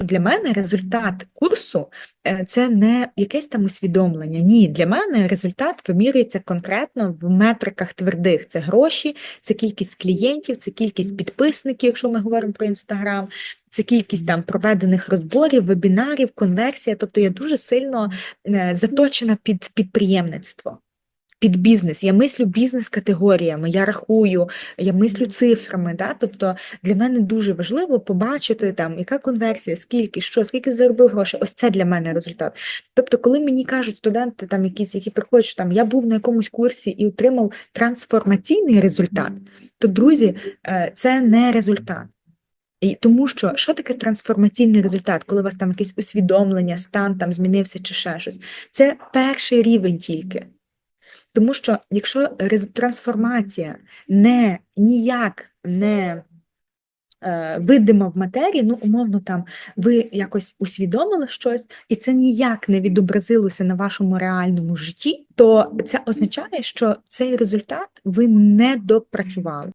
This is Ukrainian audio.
Для мене результат курсу е, це не якесь там усвідомлення. Ні, для мене результат вимірюється конкретно в метриках твердих. Це гроші, це кількість клієнтів, це кількість підписників, якщо ми говоримо про інстаграм, це кількість там проведених розборів, вебінарів, конверсія. Тобто я дуже сильно е, заточена під підприємництво. Під бізнес, я мислю бізнес-категоріями, я рахую, я мислю цифрами. Да? Тобто для мене дуже важливо побачити, там, яка конверсія, скільки, що, скільки заробив грошей. Ось це для мене результат. Тобто, коли мені кажуть студенти, там якісь, які приходять, що там я був на якомусь курсі і отримав трансформаційний результат, то друзі, е, це не результат. І тому що що таке трансформаційний результат, коли у вас там якесь усвідомлення, стан там змінився чи ще щось? Це перший рівень тільки. Тому що якщо трансформація не ніяк не е, видима в матерії, ну, умовно, там ви якось усвідомили щось, і це ніяк не відобразилося на вашому реальному житті, то це означає, що цей результат ви не допрацювали.